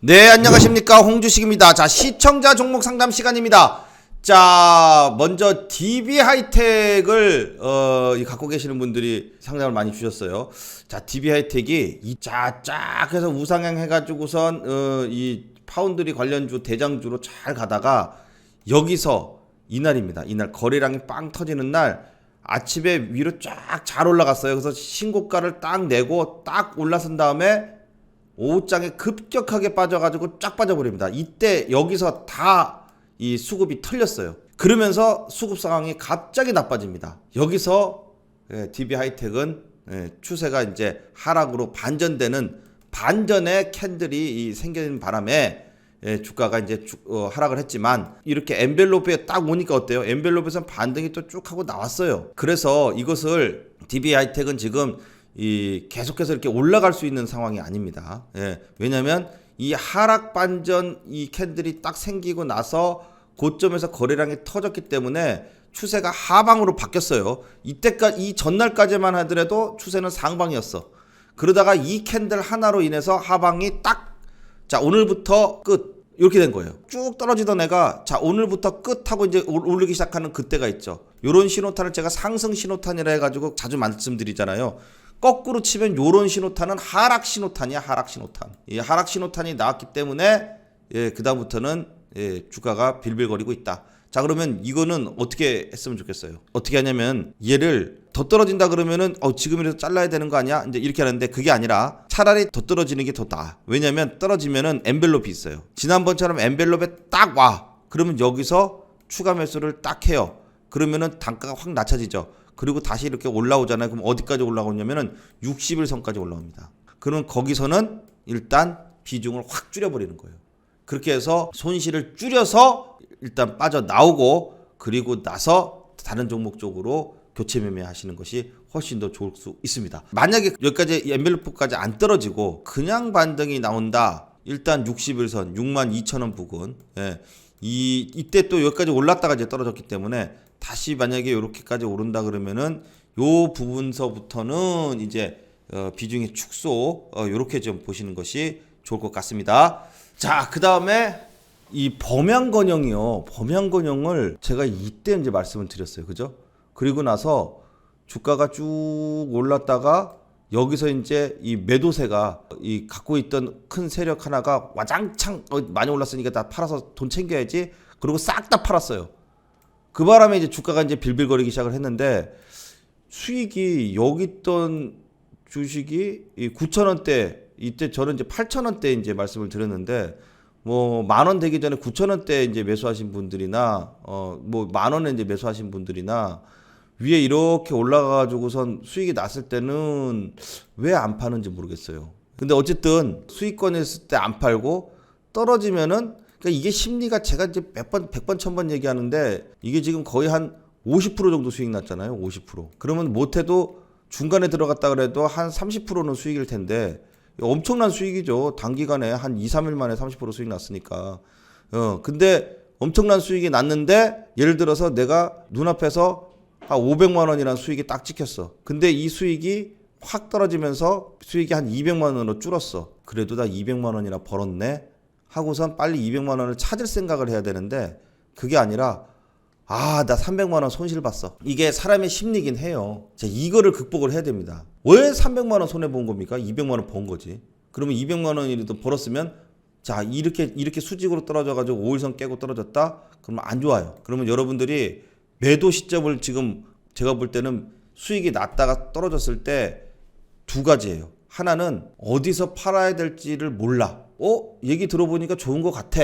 네, 안녕하십니까. 홍주식입니다. 자, 시청자 종목 상담 시간입니다. 자, 먼저 DB 하이텍을, 어, 이 갖고 계시는 분들이 상담을 많이 주셨어요. 자, DB 하이텍이 이 자, 쫙 해서 우상향 해가지고선, 어, 이 파운드리 관련주 대장주로 잘 가다가 여기서 이날입니다. 이날 거래량이 빵 터지는 날 아침에 위로 쫙 잘 올라갔어요. 그래서 신고가를 딱 내고 딱 올라선 다음에 오후장에 급격하게 빠져가지고 쫙 빠져버립니다. 이때 여기서 다 이 수급이 털렸어요. 그러면서 수급 상황이 갑자기 나빠집니다. 여기서 예, DB 하이텍은 예, 추세가 이제 하락으로 반전되는 반전의 캔들이 이 생기는 바람에 예, 주가가 이제 주- 어, 하락을 했지만 이렇게 엔벨로프에 딱 오니까 어때요? 엔벨로프에서 반등이 또 쭉 하고 나왔어요. 그래서 이것을 DB 하이텍은 지금 이 계속해서 이렇게 올라갈 수 있는 상황이 아닙니다. 예, 왜냐하면 이 하락 반전 이 캔들이 딱 생기고 나서 고점에서 거래량이 터졌기 때문에 추세가 하방으로 바뀌었어요. 이때까지 이 전날까지만 하더라도 추세는 상방이었어. 그러다가 이 캔들 하나로 인해서 하방이 딱 자 오늘부터 끝 이렇게 된 거예요. 쭉 떨어지던 애가 자 오늘부터 끝 하고 이제 올- 오르기 시작하는 그때가 있죠. 요런 신호탄을 제가 상승 신호탄이라 해가지고 자주 말씀드리잖아요. 거꾸로 치면 요런 신호탄은 하락 신호탄이야 하락 신호탄. 이 하락 신호탄이 나왔기 때문에 예, 그다음부터는 예, 주가가 빌빌거리고 있다. 자 그러면 이거는 어떻게 했으면 좋겠어요. 어떻게 하냐면 얘를 더 떨어진다 그러면은 어 지금이라도 잘라야 되는 거 아니야? 이제 이렇게 하는데 그게 아니라 차라리 더 떨어지는 게 더 나아. 왜냐면 떨어지면은 엔벨롭이 있어요. 지난번처럼 엔벨롭에 딱 와. 그러면 여기서 추가 매수를 딱 해요. 그러면은 단가가 확 낮춰지죠. 그리고 다시 이렇게 올라오잖아요. 그럼 어디까지 올라오냐면은 60일 선까지 올라옵니다. 그럼 거기서는 일단 비중을 확 줄여버리는 거예요. 그렇게 해서 손실을 줄여서 일단 빠져 나오고 그리고 나서 다른 종목 쪽으로 교체 매매하시는 것이 훨씬 더 좋을 수 있습니다. 만약에 여기까지 엔벨로프까지 안 떨어지고 그냥 반등이 나온다. 일단 60일선 6만 2천 원 부근. 예. 이 이때 또 여기까지 올랐다가 이제 떨어졌기 때문에 다시 만약에 이렇게까지 오른다 그러면은 요 부분서부터는 이제 어, 비중의 축소 어, 요렇게 좀 보시는 것이 좋을 것 같습니다. 자, 그 다음에 이 범양건영이요. 범양건영을 제가 이때 이제 말씀을 드렸어요. 그죠? 그리고 나서 주가가 쭉 올랐다가 여기서 이제 이 매도세가 이 갖고 있던 큰 세력 하나가 와장창 어, 많이 올랐으니까 다 팔아서 돈 챙겨야지. 그리고 싹 다 팔았어요. 그 바람에 이제 주가가 이제 빌빌거리기 시작을 했는데 수익이 여기 있던 주식이 이 9천 원대 이때 저는 이제 8천 원대 이제 말씀을 드렸는데 뭐 만 원 되기 전에 9천 원대 이제 매수하신 분들이나 어 뭐 만 원에 이제 매수하신 분들이나 위에 이렇게 올라가 가지고선 수익이 났을 때는 왜 안 파는지 모르겠어요. 근데 어쨌든 수익권 했을 때 안 팔고 떨어지면은 그러니까 이게 심리가 제가 이제 몇 번, 백 번, 천 번 얘기하는데 이게 지금 거의 한 50% 정도 수익 났잖아요. 50%. 그러면 못해도 중간에 들어갔다 그래도 한 30%는 수익일 텐데 엄청난 수익이죠. 단기간에 한 2, 3일 만에 30% 수익 났으니까. 어, 근데 엄청난 수익이 났는데 예를 들어서 내가 눈앞에서 한 500만 원이라는 수익이 딱 찍혔어. 근데 이 수익이 확 떨어지면서 수익이 한 200만 원으로 줄었어. 그래도 나 200만 원이나 벌었네. 하고선 빨리 200만 원을 찾을 생각을 해야 되는데 그게 아니라 아, 나 300만 원 손실 봤어. 이게 사람의 심리긴 해요. 자, 이거를 극복을 해야 됩니다. 왜 300만 원 손해 본 겁니까? 200만 원 번 거지. 그러면 200만 원이라도 벌었으면 자, 이렇게 이렇게 수직으로 떨어져 가지고 5일선 깨고 떨어졌다. 그러면 안 좋아요. 그러면 여러분들이 매도 시점을 지금 제가 볼 때는 수익이 났다가 떨어졌을 때 두 가지예요. 하나는 어디서 팔아야 될지를 몰라. 어? 얘기 들어보니까 좋은 것 같아.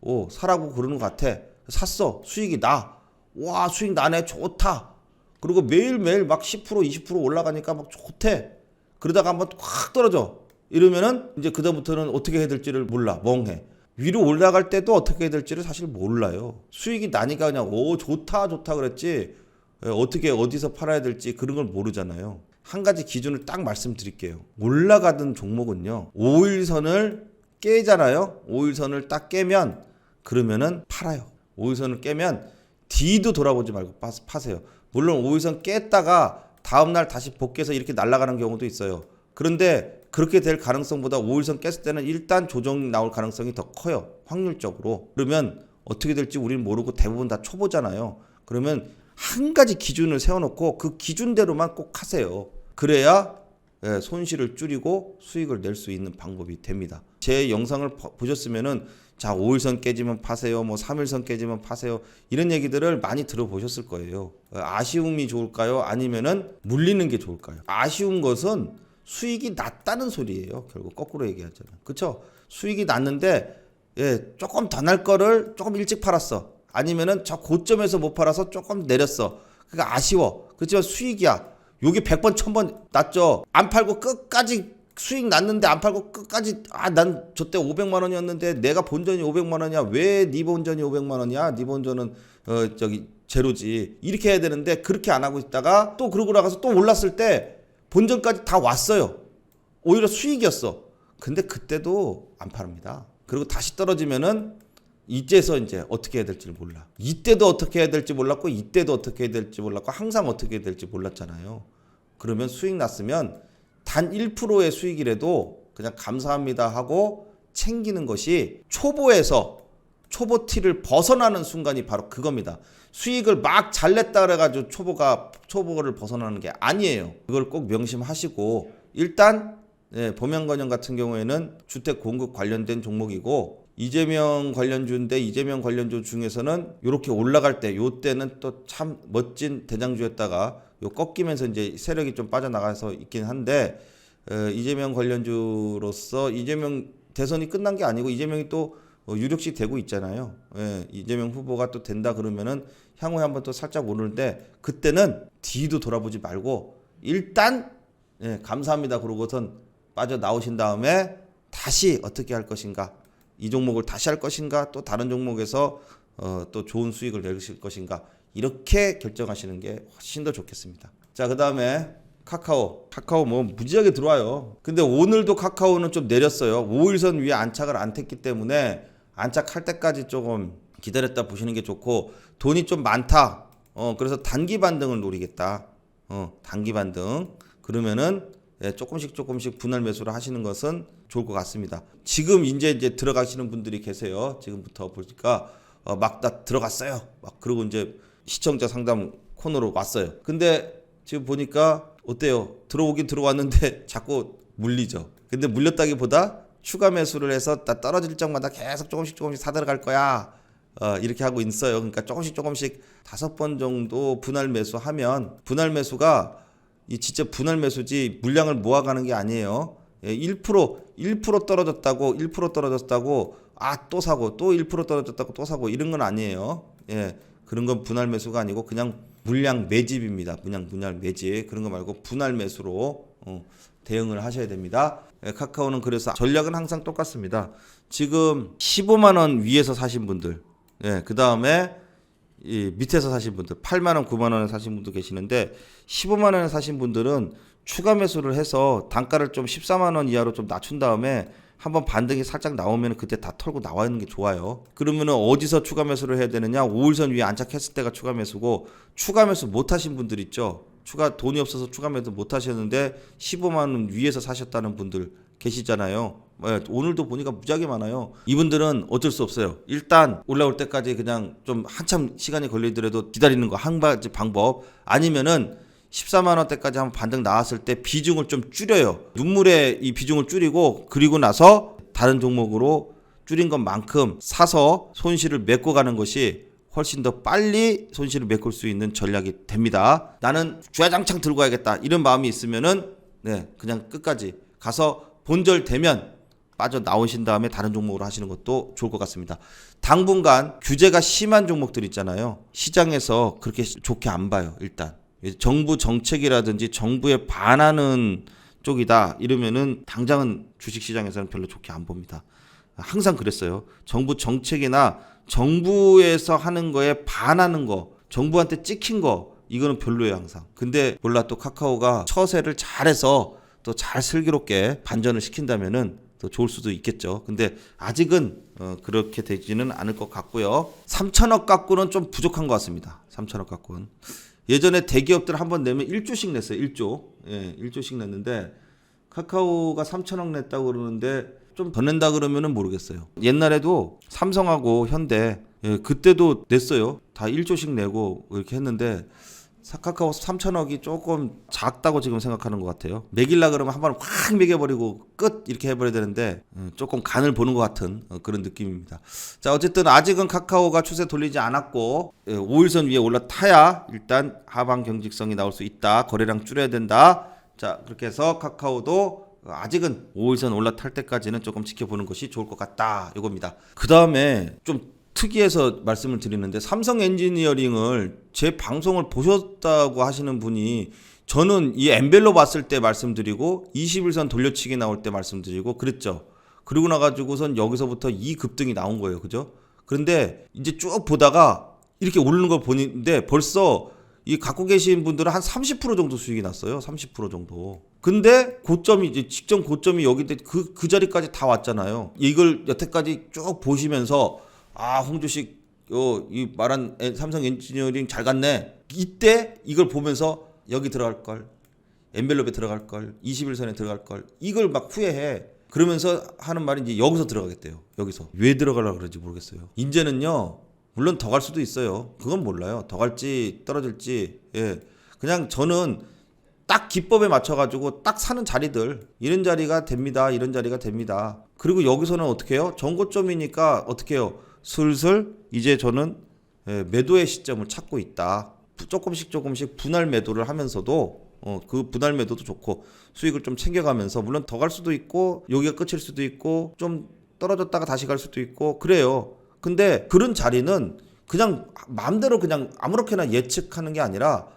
어, 사라고 그러는 것 같아. 샀어. 수익이 나. 와, 수익 나네. 좋다. 그리고 매일매일 막 10% 20% 올라가니까 막 좋대. 그러다가 한번 확 떨어져. 이러면은 이제 그다음부터는 어떻게 해야 될지를 몰라. 멍해. 위로 올라갈 때도 어떻게 해야 될지를 사실 몰라요. 수익이 나니까 그냥 오 좋다 좋다 그랬지. 예, 어떻게 어디서 팔아야 될지 그런 걸 모르잖아요. 한 가지 기준을 딱 말씀드릴게요. 올라가던 종목은요. 5일선을 깨잖아요. 5일선을 딱 깨면 그러면은 팔아요. 5일선을 깨면 뒤도 돌아보지 말고 파- 파세요. 물론 5일선 깼다가 다음 날 다시 복귀해서 이렇게 날아가는 경우도 있어요. 그런데 그렇게 될 가능성보다 5일선 깼을 때는 일단 조정 나올 가능성이 더 커요. 확률적으로. 그러면 어떻게 될지 우리는 모르고 대부분 다 초보잖아요. 그러면 한 가지 기준을 세워놓고 그 기준대로만 꼭 하세요. 그래야 예, 손실을 줄이고 수익을 낼 수 있는 방법이 됩니다. 제 영상을 보- 보셨으면은 자 5일선 깨지면 파세요, 뭐 3일선 깨지면 파세요 이런 얘기들을 많이 들어보셨을 거예요. 어, 아쉬움이 좋을까요? 아니면은 물리는 게 좋을까요? 아쉬운 것은 수익이 낮다는 소리예요. 결국 거꾸로 얘기하자면 그렇죠? 수익이 낮는데 예, 조금 더 날 거를 조금 일찍 팔았어. 아니면은 저 고점에서 못 팔아서 조금 내렸어. 그러니까 아쉬워. 그렇지만 수익이야. 요게 100번, 1000번 낮죠. 안 팔고 끝까지 수익 났는데 안 팔고 끝까지 아 난 저때 500만 원이었는데 내가 본전이 500만 원이야. 왜 네 본전이 500만 원이야? 네 본전은 어 저기 제로지. 이렇게 해야 되는데 그렇게 안 하고 있다가 또 그러고 나가서 또 올랐을 때 본전까지 다 왔어요. 오히려 수익이었어. 근데 그때도 안 팔립니다. 그리고 다시 떨어지면은 이제서 이제 어떻게 해야 될지 몰라. 이때도 어떻게 해야 될지 몰랐고 이때도 어떻게 해야 될지 몰랐고 항상 어떻게 해야 될지 몰랐잖아요. 그러면 수익 났으면 단 1%의 수익이라도 그냥 감사합니다 하고 챙기는 것이 초보에서 초보 티를 벗어나는 순간이 바로 그겁니다. 수익을 막 잘 냈다 그래가지고 초보가 초보를 벗어나는 게 아니에요. 그걸 꼭 명심하시고 일단 예, 범양건영 같은 경우에는 주택 공급 관련된 종목이고 이재명 관련주인데 이재명 관련주 중에서는 이렇게 올라갈 때 요때는 또 참 멋진 대장주였다가 요 꺾이면서 이제 세력이 좀 빠져나가서 있긴 한데 어, 이재명 관련주로서 이재명 대선이 끝난 게 아니고 이재명이 또 어, 유력시 되고 있잖아요. 예, 이재명 후보가 또 된다 그러면은 향후에 한번 또 살짝 오르는데 그때는 뒤도 돌아보지 말고 일단 예, 감사합니다 그러고선 빠져 나오신 다음에 다시 어떻게 할 것인가 이 종목을 다시 할 것인가 또 다른 종목에서 어, 또 좋은 수익을 내실 것인가 이렇게 결정하시는 게 훨씬 더 좋겠습니다. 자, 그 다음에 카카오. 카카오 뭐 무지하게 들어와요. 근데 오늘도 카카오는 좀 내렸어요. 5일선 위에 안착을 안 했기 때문에 안착할 때까지 조금 기다렸다 보시는 게 좋고 돈이 좀 많다. 어, 그래서 단기 반등을 노리겠다. 어, 단기 반등. 그러면은 예, 조금씩 조금씩 분할 매수를 하시는 것은 좋을 것 같습니다. 지금 이제 이제 들어가시는 분들이 계세요. 지금부터 보니까 어, 막다 들어갔어요. 막 그러고 이제 시청자 상담 코너로 왔어요. 근데 지금 보니까 어때요? 들어오긴 들어왔는데 자꾸 물리죠. 근데 물렸다기보다 추가 매수를 해서 다 떨어질 적마다 계속 조금씩 조금씩 사들어갈 거야. 어, 이렇게 하고 있어요. 그러니까 조금씩 조금씩 다섯 번 정도 분할 매수하면 분할 매수가 이 진짜 분할 매수지 물량을 모아가는 게 아니에요. 예, 1% 1% 떨어졌다고 1% 떨어졌다고 아 또 사고 또 1% 떨어졌다고 또 사고 이런 건 아니에요. 예, 그런 건 분할 매수가 아니고 그냥 물량 매집입니다. 그냥 분할 매집 그런 거 말고 분할 매수로 어, 대응을 하셔야 됩니다. 예, 카카오는 그래서 전략은 항상 똑같습니다. 지금 15만 원 위에서 사신 분들, 예, 그 다음에 이 밑에서 사신 분들 8만 원, 9만 원에 사신 분도 계시는데 15만 원에 사신 분들은 추가 매수를 해서 단가를 좀 14만 원 이하로 좀 낮춘 다음에 한번 반등이 살짝 나오면 그때 다 털고 나와 있는 게 좋아요. 그러면은 어디서 추가 매수를 해야 되느냐? 5일선 위에 안착했을 때가 추가 매수고 추가 매수 못 하신 분들 있죠. 추가 돈이 없어서 추가 매수 못 하셨는데 15만 원 위에서 사셨다는 분들 계시잖아요. 예, 오늘도 보니까 무지하게 많아요. 이분들은 어쩔 수 없어요. 일단 올라올 때까지 그냥 좀 한참 시간이 걸리더라도 기다리는 거 한 가지 방법 아니면은 14만 원대까지 한번 반등 나왔을 때 비중을 좀 줄여요. 눈물의 이 비중을 줄이고 그리고 나서 다른 종목으로 줄인 것만큼 사서 손실을 메꿔 가는 것이 훨씬 더 빨리 손실을 메꿀 수 있는 전략이 됩니다. 나는 주야장창 들고 가야겠다 이런 마음이 있으면은 네 그냥 끝까지 가서 본절 되면 빠져 나오신 다음에 다른 종목으로 하시는 것도 좋을 것 같습니다. 당분간 규제가 심한 종목들 있잖아요. 시장에서 그렇게 좋게 안 봐요. 일단 정부 정책이라든지 정부에 반하는 쪽이다 이러면은 당장은 주식 시장에서는 별로 좋게 안 봅니다. 항상 그랬어요. 정부 정책이나 정부에서 하는 거에 반하는 거, 정부한테 찍힌 거 이거는 별로예요 항상. 근데 몰라 또 카카오가 처세를 잘해서 또 잘 슬기롭게 반전을 시킨다면은 더 좋을 수도 있겠죠. 근데 아직은 어, 그렇게 되지는 않을 것 같고요. 3천억 갖고는 좀 부족한 것 같습니다. 3천억 갖고는 예전에 대기업들 한 번 내면 1조씩 냈어요. 1조. 예, 1조씩 냈는데 카카오가 3천억 냈다고 그러는데 좀 더 낸다 그러면은 모르겠어요. 옛날에도 삼성하고 현대 예, 그때도 냈어요. 다 1조씩 내고 이렇게 했는데 사- 카카오 3천억이 조금 작다고 지금 생각하는 것 같아요. 매길라 그러면 한번확 매겨버리고 끝 이렇게 해버려야 되는데 음, 조금 간을 보는 것 같은 어, 그런 느낌입니다. 자 어쨌든 아직은 카카오가 추세 돌리지 않았고 예, 5일선 위에 올라타야 일단 하방 경직성이 나올 수 있다. 거래량 줄여야 된다. 자 그렇게 해서 카카오도 아직은 5일선 올라탈 때까지는 조금 지켜보는 것이 좋을 것 같다. 이겁니다. 그 다음에 좀 특이해서 말씀을 드리는데 삼성 엔지니어링을 제 방송을 보셨다고 하시는 분이 저는 이 엠벨로 봤을 때 말씀드리고 21선 돌려치기 나올 때 말씀드리고 그랬죠. 그리고 나가지고선 여기서부터 이 급등이 나온 거예요. 그죠? 그런데 이제 쭉 보다가 이렇게 오르는 걸 보는데 벌써 이 갖고 계신 분들은 한 30% 정도 수익이 났어요. 30% 정도. 근데 고점이 이제 직전 고점이 여기 그, 그 자리까지 다 왔잖아요. 이걸 여태까지 쭉 보시면서 아, 홍주식 어, 이 말한 에- 삼성 엔지니어링 잘 갔네. 이때 이걸 보면서 여기 들어갈 걸. 엔벨롭에 들어갈 걸. 21선에 들어갈 걸. 이걸 막 후회해. 그러면서 하는 말이 이제 여기서 들어가겠대요. 여기서. 왜 들어가려고 그러지 모르겠어요. 이제는요. 물론 더 갈 수도 있어요. 그건 몰라요. 더 갈지 떨어질지. 예. 그냥 저는 딱 기법에 맞춰가지고 딱 사는 자리들 이런 자리가 됩니다. 이런 자리가 됩니다. 그리고 여기서는 어떻게 해요? 전고점이니까 어떻게 해요? 슬슬 이제 저는 예, 매도의 시점을 찾고 있다. 부- 조금씩 조금씩 분할 매도를 하면서도 어, 그 분할 매도도 좋고 수익을 좀 챙겨가면서 물론 더 갈 수도 있고 여기가 끝일 수도 있고 좀 떨어졌다가 다시 갈 수도 있고 그래요. 근데 그런 자리는 그냥 마음대로 그냥 아무렇게나 예측하는 게 아니라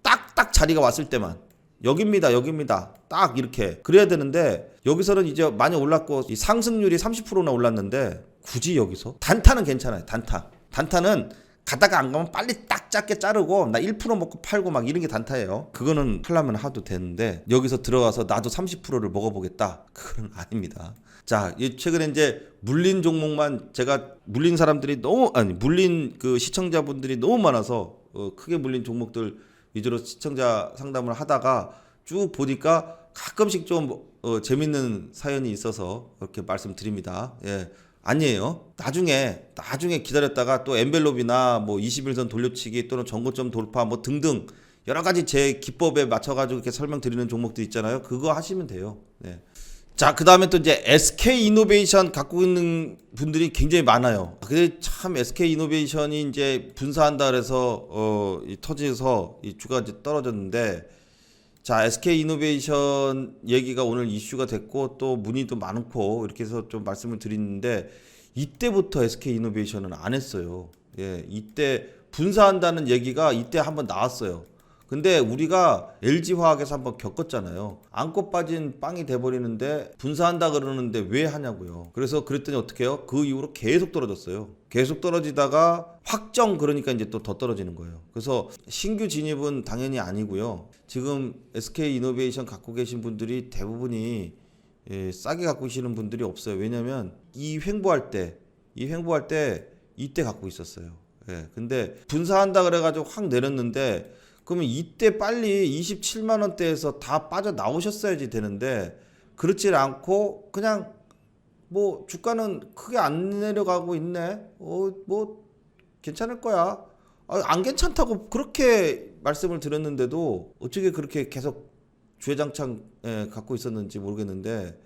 딱딱 자리가 왔을 때만 여기입니다 여기입니다 딱 이렇게 그래야 되는데 여기서는 이제 많이 올랐고 이 상승률이 30%나 올랐는데 굳이 여기서? 단타는 괜찮아요 단타. 단타는 가다가 안 가면 빨리 딱 작게 자르고 나 1% 먹고 팔고 막 이런 게 단타예요. 그거는 하려면 하도 되는데 여기서 들어가서 나도 30%를 먹어보겠다. 그건 아닙니다. 자, 이 최근에 이제 물린 종목만 제가 물린 사람들이 너무 아니 물린 그 시청자분들이 너무 많아서 어, 크게 물린 종목들 위주로 시청자 상담을 하다가 쭉 보니까 가끔씩 좀 어, 재밌는 사연이 있어서 이렇게 말씀드립니다. 예. 아니에요. 나중에 나중에 기다렸다가 또 엔벨롭이나 뭐 21선 돌려치기 또는 전고점 돌파 뭐 등등 여러 가지 제 기법에 맞춰 가지고 이렇게 설명드리는 종목들 있잖아요. 그거 하시면 돼요. 네. 자, 그 다음에 또 이제 SK 이노베이션 갖고 있는 분들이 굉장히 많아요. 근데 참 SK 이노베이션이 이제 분사한다 그래서, 어, 이 터지서 이 주가 이제 떨어졌는데, 자, SK 이노베이션 얘기가 오늘 이슈가 됐고, 또 문의도 많고, 이렇게 해서 좀 말씀을 드리는데, 이때부터 SK 이노베이션은 안 했어요. 예, 이때 분사한다는 얘기가 이때 한번 나왔어요. 근데 우리가 LG 화학에서 한번 겪었잖아요. 안고 빠진 빵이 돼버리는데 분사한다 그러는데 왜 하냐고요. 그래서 그랬더니 어떻게 해요? 그 이후로 계속 떨어졌어요. 계속 떨어지다가 확정 그러니까 이제 또 더 떨어지는 거예요. 그래서 신규 진입은 당연히 아니고요. 지금 SK 이노베이션 갖고 계신 분들이 대부분이 예, 싸게 갖고 계시는 분들이 없어요. 왜냐면 이 횡보할 때, 이 횡보할 때 이때 갖고 있었어요. 예, 근데 분사한다 그래가지고 확 내렸는데 그러면 이때 빨리 27만 원대에서 다 빠져 나오셨어야지 되는데 그렇지 않고 그냥 뭐 주가는 크게 안 내려가고 있네. 어, 뭐 괜찮을 거야. 아, 안 괜찮다고 그렇게 말씀을 드렸는데도 어떻게 그렇게 계속 주회장창 예, 갖고 있었는지 모르겠는데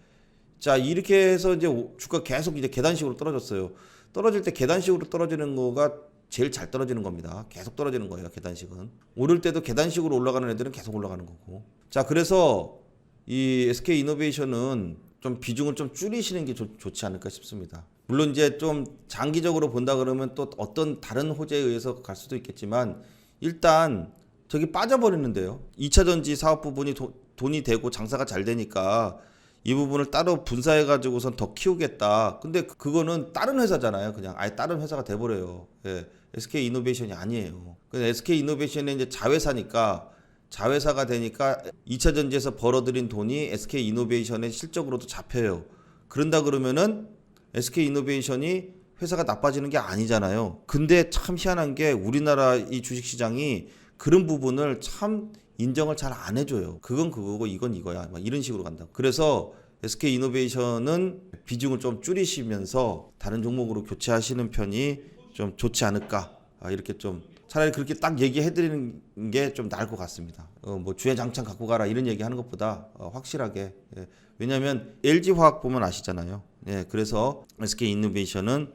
자 이렇게 해서 이제 오- 주가 계속 이제 계단식으로 떨어졌어요. 떨어질 때 계단식으로 떨어지는 거가 제일 잘 떨어지는 겁니다. 계속 떨어지는 거예요. 계단식은 오를 때도 계단식으로 올라가는 애들은 계속 올라가는 거고. 자 그래서 이 SK 이노베이션은 좀 비중을 좀 줄이시는 게 좋, 좋지 않을까 싶습니다. 물론 이제 좀 장기적으로 본다 그러면 또 어떤 다른 호재에 의해서 갈 수도 있겠지만 일단 저기 빠져버리는데요. 2차 전지 사업 부분이 도- 돈이 되고 장사가 잘 되니까 이 부분을 따로 분사해 가지고선 더 키우겠다. 근데 그- 그거는 다른 회사잖아요. 그냥 아예 다른 회사가 돼 버려요. 예. SK 이노베이션이 아니에요. 근데 SK 이노베이션이 이제 자회사니까 자회사가 되니까 2차 전지에서 벌어들인 돈이 SK 이노베이션의 실적으로도 잡혀요. 그런다 그러면은 SK 이노베이션이 회사가 나빠지는 게 아니잖아요. 근데 참 희한한 게 우리나라 이 주식 시장이 그런 부분을 참 인정을 잘 안 해줘요. 그건 그거고 이건 이거야. 막 이런 식으로 간다. 그래서 SK 이노베이션은 비중을 좀 줄이시면서 다른 종목으로 교체하시는 편이 좀 좋지 않을까. 아, 이렇게 좀 차라리 그렇게 딱 얘기해 드리는 게 좀 나을 것 같습니다. 어, 뭐 주행 장창 갖고 가라 이런 얘기 하는 것보다 어, 확실하게. 예. 왜냐하면 LG 화학 보면 아시잖아요. 예, 그래서 SK 이노베이션은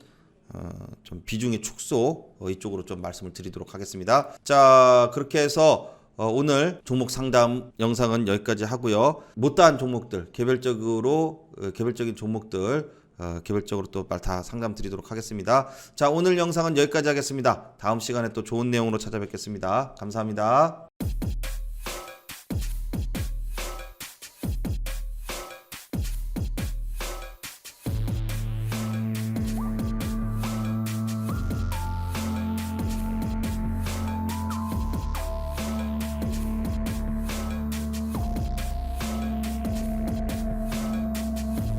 어, 좀 비중의 축소 어, 이쪽으로 좀 말씀을 드리도록 하겠습니다. 자 그렇게 해서 어, 오늘 종목 상담 영상은 여기까지 하고요. 못다한 종목들 개별적으로 어, 개별적인 종목들 어, 개별적으로 또말다 상담 드리도록 하겠습니다. 자 오늘 영상은 여기까지 하겠습니다. 다음 시간에 또 좋은 내용으로 찾아뵙겠습니다. 감사합니다.